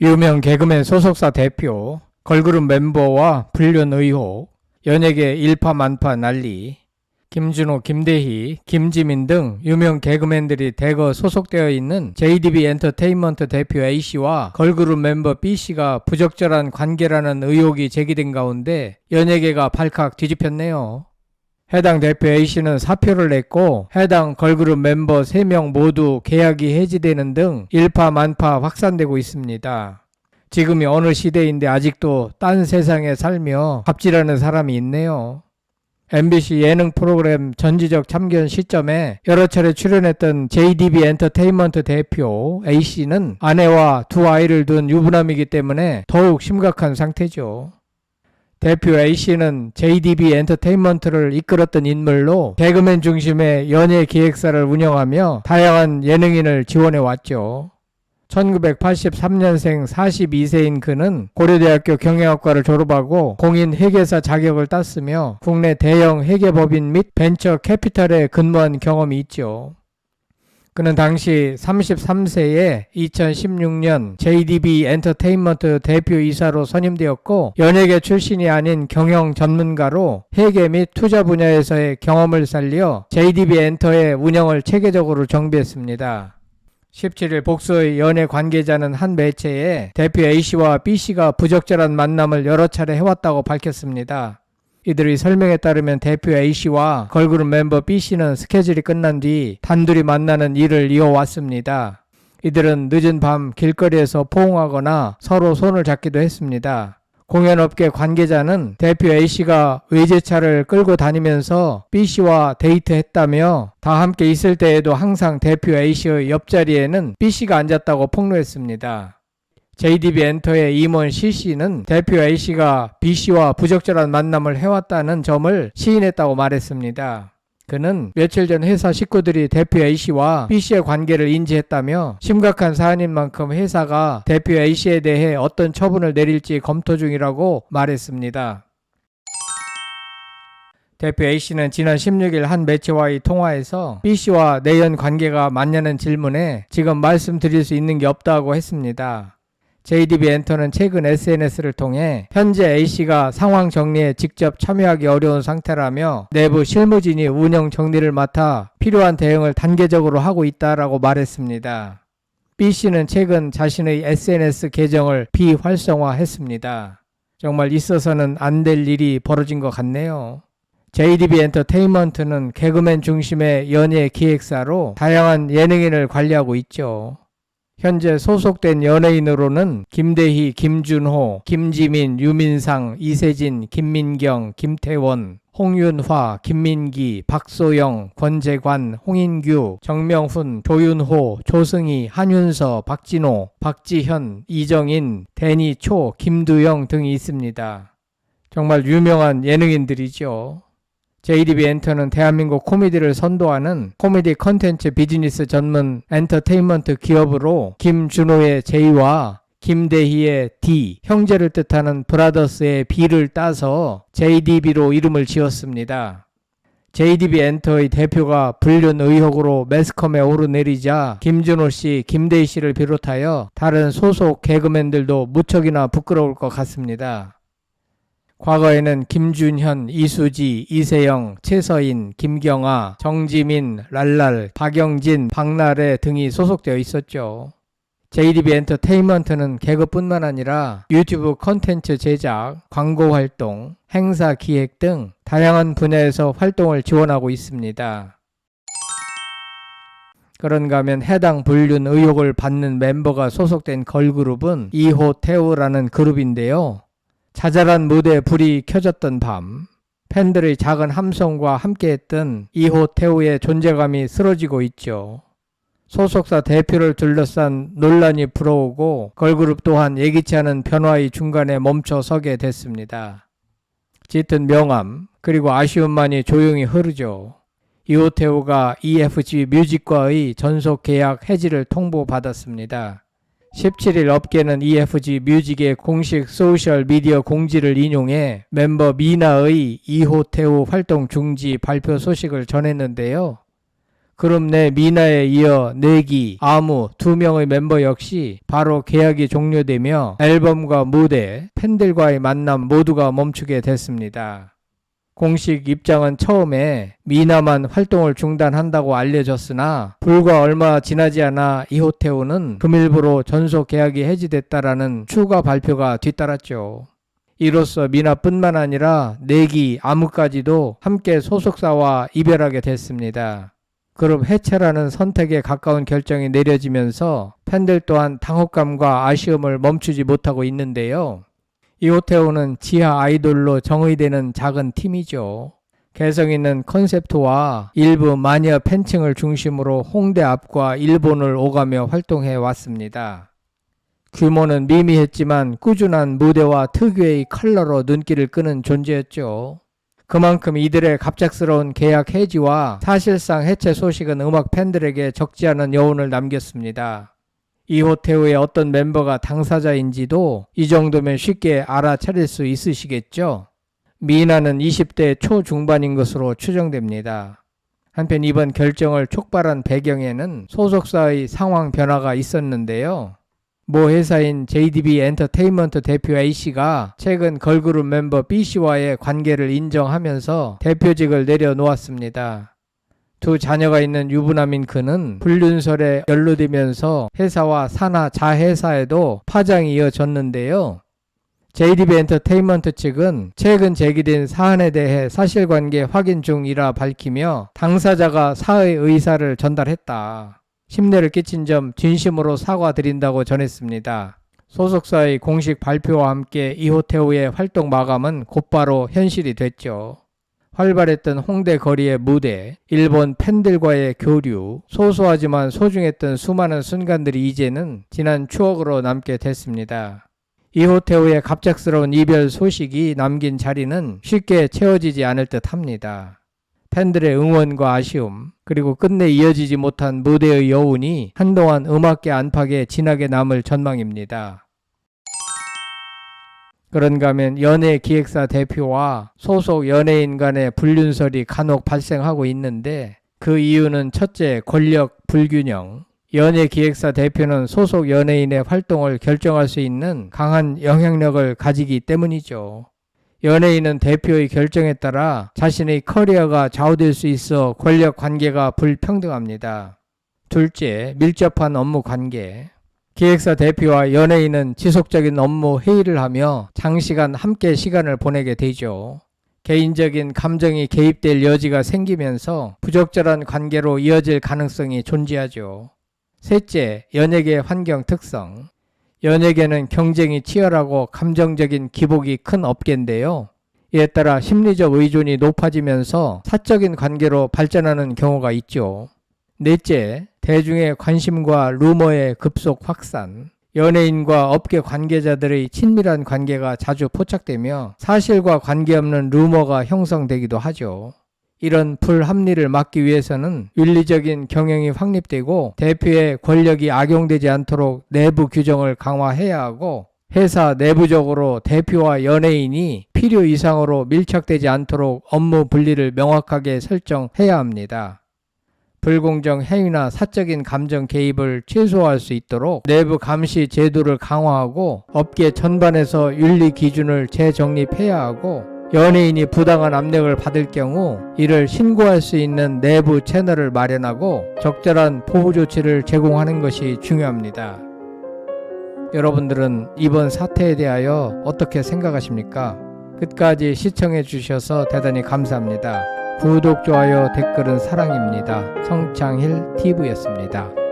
유명 개그맨 소속사 대표, 걸그룹 멤버와 불륜 의혹, 연예계 일파만파 난리, 김준호, 김대희, 김지민 등 유명 개그맨들이 대거 소속되어 있는 JDB 엔터테인먼트 대표 A씨와 걸그룹 멤버 B씨가 부적절한 관계라는 의혹이 제기된 가운데 연예계가 발칵 뒤집혔네요. 해당 대표 A씨는 사표를 냈고 해당 걸그룹 멤버 3명 모두 계약이 해지되는 등 일파만파 확산되고 있습니다. 지금이 어느 시대인데 아직도 딴 세상에 살며 갑질하는 사람이 있네요. MBC 예능 프로그램 전지적 참견 시점에 여러 차례 출연했던 JDB 엔터테인먼트 대표 A씨는 아내와 두 아이를 둔 유부남이기 때문에 더욱 심각한 상태죠. 대표 A씨는 JDB 엔터테인먼트를 이끌었던 인물로 개그맨 중심의 연예 기획사를 운영하며 다양한 예능인을 지원해 왔죠. 1983년생 42세인 그는 고려대학교 경영학과를 졸업하고 공인 회계사 자격을 땄으며 국내 대형 회계법인 및 벤처 캐피탈에 근무한 경험이 있죠. 그는 당시 33세에 2016년 JDB 엔터테인먼트 대표이사로 선임되었고 연예계 출신이 아닌 경영 전문가로 회계 및 투자 분야에서의 경험을 살려 JDB 엔터의 운영을 체계적으로 정비했습니다. 17일 복수의 연예 관계자는 한 매체에 대표 A씨와 B씨가 부적절한 만남을 여러 차례 해왔다고 밝혔습니다. 이들의 설명에 따르면 대표 A씨와 걸그룹 멤버 B씨는 스케줄이 끝난 뒤 단둘이 만나는 일을 이어왔습니다. 이들은 늦은 밤 길거리에서 포옹하거나 서로 손을 잡기도 했습니다. 공연업계 관계자는 대표 A씨가 외제차를 끌고 다니면서 B씨와 데이트했다며 다 함께 있을 때에도 항상 대표 A씨의 옆자리에는 B씨가 앉았다고 폭로했습니다. JDB 엔터의 임원 C씨는 대표 A씨가 B씨와 부적절한 만남을 해왔다는 점을 시인했다고 말했습니다. 그는 며칠 전 회사 식구들이 대표 A씨와 B씨의 관계를 인지했다며 심각한 사안인 만큼 회사가 대표 A씨에 대해 어떤 처분을 내릴지 검토 중이라고 말했습니다. 대표 A씨는 지난 16일 한 매체와의 통화에서 B씨와 내연 관계가 맞냐는 질문에 지금 말씀드릴 수 있는 게 없다고 했습니다. JDB 엔터는 최근 SNS를 통해 현재 A씨가 상황 정리에 직접 참여하기 어려운 상태라며 내부 실무진이 운영 정리를 맡아 필요한 대응을 단계적으로 하고 있다라고 말했습니다. B씨는 최근 자신의 SNS 계정을 비활성화했습니다. 정말 있어서는 안 될 일이 벌어진 것 같네요. JDB 엔터테인먼트는 개그맨 중심의 연예 기획사로 다양한 예능인을 관리하고 있죠. 현재 소속된 연예인으로는 김대희, 김준호, 김지민, 유민상, 이세진, 김민경, 김태원, 홍윤화, 김민기, 박소영, 권재관, 홍인규, 정명훈, 조윤호, 조승희, 한윤서, 박진호, 박지현, 이정인, 데니초, 김두영 등이 있습니다. 정말 유명한 예능인들이죠. JDB 엔터는 대한민국 코미디를 선도하는 코미디 컨텐츠 비즈니스 전문 엔터테인먼트 기업으로 김준호의 J와 김대희의 D, 형제를 뜻하는 브라더스의 B를 따서 JDB로 이름을 지었습니다. JDB 엔터의 대표가 불륜 의혹으로 매스컴에 오르내리자 김준호 씨, 김대희 씨를 비롯하여 다른 소속 개그맨들도 무척이나 부끄러울 것 같습니다. 과거에는 김준현, 이수지, 이세영, 최서인, 김경아, 정지민, 랄랄, 박영진, 박나래 등이 소속되어 있었죠. JDB 엔터테인먼트는 개그뿐만 아니라 유튜브 컨텐츠 제작, 광고 활동, 행사 기획 등 다양한 분야에서 활동을 지원하고 있습니다. 그런가 하면 해당 불륜 의혹을 받는 멤버가 소속된 걸그룹은 이호태우라는 그룹인데요. 자잘한 무대에 불이 켜졌던 밤, 팬들의 작은 함성과 함께했던 이호 태우의 존재감이 쓰러지고 있죠. 소속사 대표를 둘러싼 논란이 불어오고 걸그룹 또한 예기치 않은 변화의 중간에 멈춰 서게 됐습니다. 짙은 명암 그리고 아쉬움만이 조용히 흐르죠. 이호태우가 EFG 뮤직과의 전속 계약 해지를 통보받았습니다. 17일 업계는 EFG 뮤직의 공식 소셜 미디어 공지를 인용해 멤버 미나의 이호태우 활동 중지 발표 소식을 전했는데요. 그룹 내 미나에 이어 내기, 아무 두 명의 멤버 역시 바로 계약이 종료되며 앨범과 무대, 팬들과의 만남 모두가 멈추게 됐습니다. 공식 입장은 처음에 미나만 활동을 중단한다고 알려졌으나 불과 얼마 지나지 않아 이호태우는 금일부로 전속 계약이 해지됐다라는 추가 발표가 뒤따랐죠. 이로써 미나뿐만 아니라 내기, 아무까지도 함께 소속사와 이별하게 됐습니다. 그룹 해체라는 선택에 가까운 결정이 내려지면서 팬들 또한 당혹감과 아쉬움을 멈추지 못하고 있는데요. 이호태우는 지하 아이돌로 정의되는 작은 팀이죠. 개성 있는 컨셉트와 일부 마녀 팬층을 중심으로 홍대 앞과 일본을 오가며 활동해 왔습니다. 규모는 미미했지만 꾸준한 무대와 특유의 컬러로 눈길을 끄는 존재였죠. 그만큼 이들의 갑작스러운 계약 해지와 사실상 해체 소식은 음악 팬들에게 적지 않은 여운을 남겼습니다. 이호태우의 어떤 멤버가 당사자인지도 이 정도면 쉽게 알아차릴 수 있으시겠죠? 미나는 20대 초중반인 것으로 추정됩니다. 한편 이번 결정을 촉발한 배경에는 소속사의 상황 변화가 있었는데요. 모 회사인 JDB 엔터테인먼트 대표 A씨가 최근 걸그룹 멤버 B씨와의 관계를 인정하면서 대표직을 내려놓았습니다. 두 자녀가 있는 유부남인 그는 불륜설에 연루되면서 회사와 산하 자회사에도 파장이 이어졌는데요. JDB 엔터테인먼트 측은 최근 제기된 사안에 대해 사실관계 확인 중이라 밝히며 당사자가 사의 의사를 전달했다. 심려를 끼친 점 진심으로 사과드린다고 전했습니다. 소속사의 공식 발표와 함께 이호태우의 활동 마감은 곧바로 현실이 됐죠. 활발했던 홍대 거리의 무대, 일본 팬들과의 교류, 소소하지만 소중했던 수많은 순간들이 이제는 지난 추억으로 남게 됐습니다. 이호태우의 갑작스러운 이별 소식이 남긴 자리는 쉽게 채워지지 않을 듯 합니다. 팬들의 응원과 아쉬움, 그리고 끝내 이어지지 못한 무대의 여운이 한동안 음악계 안팎에 진하게 남을 전망입니다. 그런가 하면 연예 기획사 대표와 소속 연예인 간의 불륜설이 간혹 발생하고 있는데 그 이유는 첫째 권력 불균형. 연예 기획사 대표는 소속 연예인의 활동을 결정할 수 있는 강한 영향력을 가지기 때문이죠. 연예인은 대표의 결정에 따라 자신의 커리어가 좌우될 수 있어 권력 관계가 불평등합니다. 둘째, 밀접한 업무 관계. 기획사 대표와 연예인은 지속적인 업무 회의를 하며 장시간 함께 시간을 보내게 되죠. 개인적인 감정이 개입될 여지가 생기면서 부적절한 관계로 이어질 가능성이 존재하죠. 셋째, 연예계 환경 특성. 연예계는 경쟁이 치열하고 감정적인 기복이 큰 업계인데요. 이에 따라 심리적 의존이 높아지면서 사적인 관계로 발전하는 경우가 있죠. 넷째, 대중의 관심과 루머의 급속 확산. 연예인과 업계 관계자들의 친밀한 관계가 자주 포착되며 사실과 관계없는 루머가 형성되기도 하죠. 이런 불합리를 막기 위해서는 윤리적인 경영이 확립되고 대표의 권력이 악용되지 않도록 내부 규정을 강화해야 하고 회사 내부적으로 대표와 연예인이 필요 이상으로 밀착되지 않도록 업무 분리를 명확하게 설정해야 합니다. 불공정 행위나 사적인 감정 개입을 최소화할 수 있도록 내부 감시 제도를 강화하고 업계 전반에서 윤리 기준을 재정립해야 하고 연예인이 부당한 압력을 받을 경우 이를 신고할 수 있는 내부 채널을 마련하고 적절한 보호 조치를 제공하는 것이 중요합니다. 여러분들은 이번 사태에 대하여 어떻게 생각하십니까? 끝까지 시청해 주셔서 대단히 감사합니다. 구독, 좋아요, 댓글은 사랑입니다. 성창힐 TV였습니다.